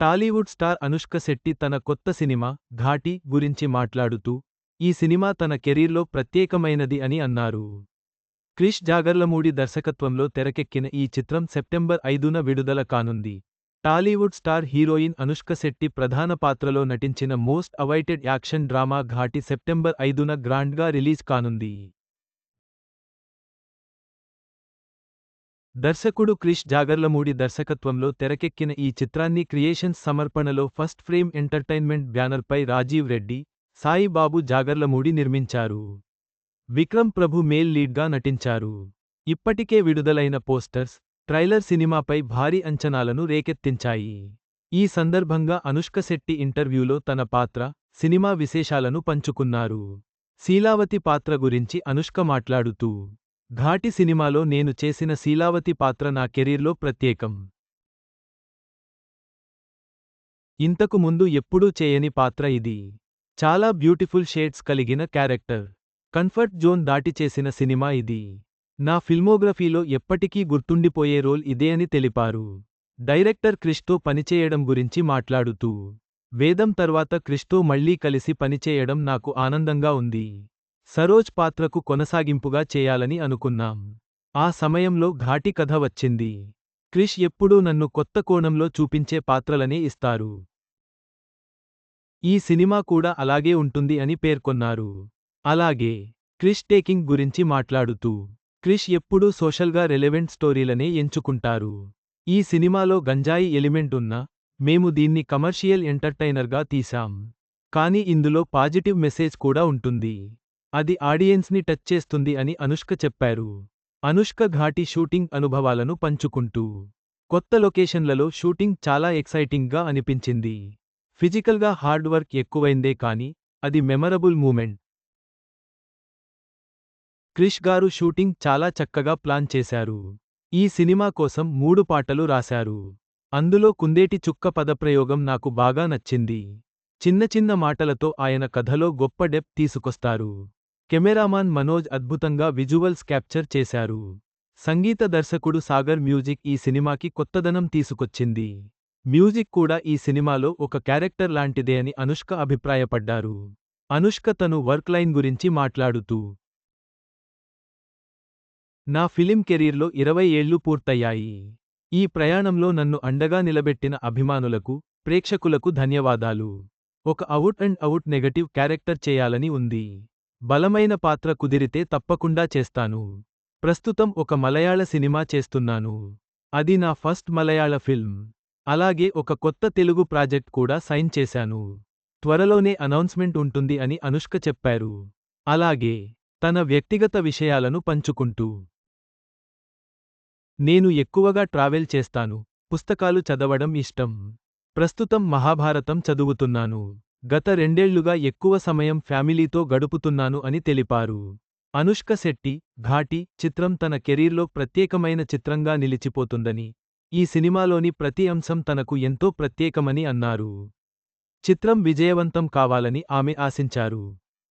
Tollywood star Anushka Shetty తన కొత్త cinema Ghaati గురించి మాట్లాడుతూ ఈ సినిమా తన కెరీర్లో ప్రత్యేకమైనది అని అన్నారు. క్రిష్ జాగర్లమూడి దర్శకత్వంలో తెరకెక్కిన ఈ చిత్రం సెప్టెంబర్ ఐదున విడుదల కానుంది. Tollywood star heroine Anushka Shetty ప్రధాన పాత్రలో నటించిన most awaited action drama Ghaati September ఐదున గ్రాండ్గా రిలీజ్ కానుంది. దర్శకుడు క్రిష్ జాగర్లమూడి దర్శకత్వంలో తెరకెక్కిన ఈ చిత్రాన్ని క్రియేషన్స్ సమర్పణలో ఫస్ట్ ఫ్రేమ్ ఎంటర్టైన్మెంట్ బ్యానర్పై రాజీవ్ రెడ్డి సాయిబాబు జాగర్లమూడి నిర్మించారు. విక్రమ్ ప్రభు మేల్ లీడ్గా నటించారు. ఇప్పటికే విడుదలైన పోస్టర్స్ ట్రైలర్ సినిమాపై భారీ అంచనాలను రేకెత్తించాయి. ఈ సందర్భంగా అనుష్క శెట్టి ఇంటర్వ్యూలో తన పాత్ర సినిమా విశేషాలను పంచుకున్నారు. శీలావతి పాత్ర గురించి అనుష్క మాట్లాడుతూ ఘాటి సినిమాలో నేను చేసిన శీలావతి పాత్ర నా కెరీర్లో ప్రత్యేకం. ఇంతకు ముందు ఎప్పుడూ చేయని పాత్ర ఇది. చాలా బ్యూటిఫుల్ షేడ్స్ కలిగిన క్యారెక్టర్. కంఫర్ట్ జోన్ దాటి చేసిన సినిమా ఇది. నా ఫిల్మోగ్రఫీలో ఎప్పటికీ గుర్తుండిపోయే రోల్ ఇదే అని తెలిపారు. డైరెక్టర్ క్రిష్తో పనిచేయడం గురించి మాట్లాడుతూ వేదం తర్వాత క్రిష్తో మళ్ళీ కలిసి పనిచేయడం నాకు ఆనందంగా ఉంది. సరోజ్ పాత్రకు కొనసాగింపుగా చేయాలని అనుకున్నాం. ఆ సమయంలో ఘాటి కథ వచ్చింది. క్రిష్ ఎప్పుడూ నన్ను కొత్త కోణంలో చూపించే పాత్రలనే ఇస్తారు. ఈ సినిమా కూడా అలాగే ఉంటుంది అని పేర్కొన్నారు. అలాగే క్రిష్ టేకింగ్ గురించి మాట్లాడుతూ క్రిష్ ఎప్పుడూ సోషల్గా రెలెవెంట్ స్టోరీలనే ఎంచుకుంటారు. ఈ సినిమాలో గంజాయి ఎలిమెంట్ ఉన్నా మేము దీన్ని కమర్షియల్ ఎంటర్టైనర్గా తీశాం. కానీ ఇందులో పాజిటివ్ మెసేజ్ కూడా ఉంటుంది. అది ఆడియన్స్ని టచ్ చేస్తుంది అని అనుష్క చెప్పారు. అనుష్క ఘాటి షూటింగ్ అనుభవాలను పంచుకుంటూ కొత్త లొకేషన్లలో షూటింగ్ చాలా ఎక్సైటింగ్గా అనిపించింది. ఫిజికల్గా హార్డ్ వర్క్ ఎక్కువైందే కానీ అది మెమరబుల్ మూమెంట్. క్రిష్ గారు షూటింగ్ చాలా చక్కగా ప్లాన్ చేశారు. ఈ సినిమా కోసం మూడు పాటలు రాశారు. అందులో కుందేటి చుక్క పదప్రయోగం నాకు బాగా నచ్చింది. చిన్న చిన్న మాటలతో ఆయన కథలో గొప్ప డెప్ తీసుకొస్తారు. కెమెరామాన్ మనోజ్ అద్భుతంగా విజువల్స్ క్యాప్చర్ చేశారు. సంగీత దర్శకుడు సాగర్ మ్యూజిక్ ఈ సినిమాకి కొత్తదనం తీసుకొచ్చింది. మ్యూజిక్ కూడా ఈ సినిమాలో ఒక క్యారెక్టర్ లాంటిదే అని అనుష్క అభిప్రాయపడ్డారు. అనుష్క తను వర్క్ లైన్ గురించి మాట్లాడుతూ నా ఫిలిం కెరీర్లో ఇరవై ఏళ్ళు పూర్తయ్యాయి. ఈ ప్రయాణంలో నన్ను అండగా నిలబెట్టిన అభిమానులకు ప్రేక్షకులకు ధన్యవాదాలు. ఒక out and out negative character చేయాలని ఉంది. బలమైన పాత్ర కుదిరితే తప్పకుండా చేస్తాను. ప్రస్తుతం ఒక మలయాళ సినిమా చేస్తున్నాను. అది నా ఫస్ట్ మలయాళ ఫిల్మ్. అలాగే ఒక కొత్త తెలుగు ప్రాజెక్ట్ కూడా సైన్ చేశాను. త్వరలోనే అనౌన్స్మెంట్ ఉంటుంది అని అనుష్క చెప్పారు. అలాగే తన వ్యక్తిగత విషయాలను పంచుకుంటూ. నేను ఎక్కువగా ట్రావెల్ చేస్తాను. పుస్తకాలు చదవడం ఇష్టం. ప్రస్తుతం మహాభారతం చదువుతున్నాను. గత రెండేళ్ళుగా ఎక్కువ సమయం ఫ్యామిలీతో గడుపుతున్నాను అని తెలిపారు. అనుష్క శెట్టి ఘాటి చిత్రం తన కెరీర్లో ప్రత్యేకమైన చిత్రంగా నిలిచిపోతుందని ఈ సినిమాలోని ప్రతి అంశం తనకు ఎంతో ప్రత్యేకమని అన్నారు. చిత్రం విజయవంతం కావాలని ఆమె ఆశించారు.